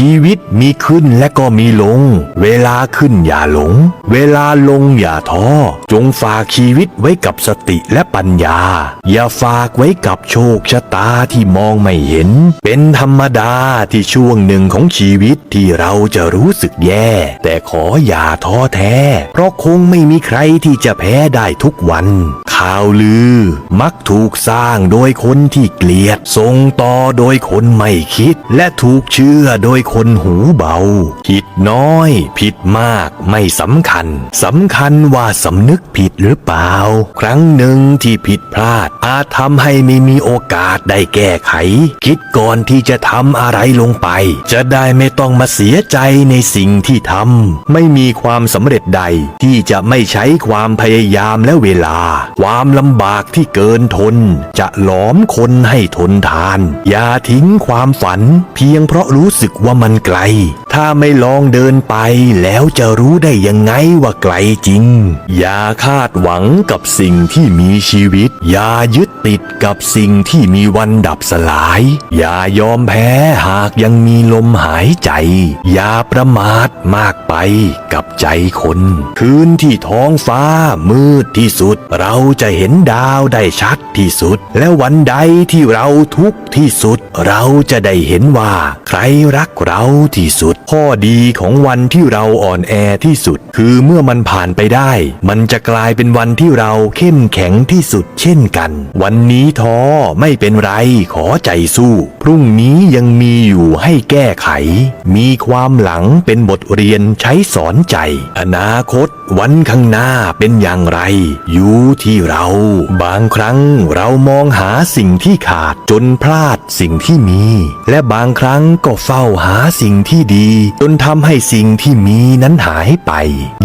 ชีวิตมีขึ้นและก็มีลง เวลาขึ้นอย่าหลง เวลาลงอย่าท้อ จงฝากชีวิตไว้กับสติและปัญญา อย่าฝากไว้กับโชคชะตาที่มองไม่เห็น เป็นธรรมดาที่ช่วงหนึ่งของชีวิตที่เราจะรู้สึกแย่ แต่ขออย่าท้อแท้ เพราะคงไม่มีใครที่จะแพ้ได้ทุกวัน ข่าวลือ มักถูกสร้างโดยคนที่เกลียดส่งต่อโดยคนไม่คิด และถูกเชื่อโดยคนหูเบาผิดน้อย ผิดมากไม่สำคัญสำคัญว่าสำนึกผิดหรือเปล่า ครั้งหนึ่งที่ผิดพลาด อาจทำให้ไม่มีโอกาสได้แก้ไข คิดก่อนที่จะทำอะไรลงไป จะได้ไม่ต้องมาเสียใจในสิ่งที่ทำไม่มีความสำเร็จใดที่จะไม่ใช้ความพยายามและเวลาความลำบากที่เกินทน จะหลอมคนให้ทนทาน อย่าทิ้งความฝัน เพียงเพราะรู้สึกว่ามันไกล ถ้าไม่ลองเดินไปแล้วจะรู้ได้ยังไงว่าไกลจริง อย่าคาดหวังกับสิ่งที่มีชีวิต อย่ายึดติดกับสิ่งที่มีวันดับสลาย อย่ายอมแพ้หากยังมีลมหายใจ อย่าประมาทมากไปกับใจคน คืนที่ท้องฟ้ามืดที่สุด เราจะเห็นดาวได้ชัดที่สุด และวันใดที่เราทุกข์ที่สุด เราจะได้เห็นว่า ใครรักเราที่สุดข้อดีของวันที่เราอ่อนแอที่สุด คือเมื่อมันผ่านไปได้ มันจะกลายเป็นวันที่เราเข้มแข็งที่สุดเช่นกัน วันนี้ท้อไม่เป็นไรขอใจสู้ พรุ่งนี้ยังมีอยู่ให้แก้ไข มีความหลังเป็นบทเรียนใช้สอนใจ อนาคต วันข้างหน้าเป็นอย่างไร อยู่ที่เรา บางครั้งเรามองหาสิ่งที่ขาดจนพลาดสิ่งที่มี และบางครั้งก็เฝ้าหาสิ่งที่ดีจนทำให้สิ่งที่มีนั้นหายไป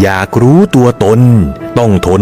อยากรู้ตัวตน ต้องทน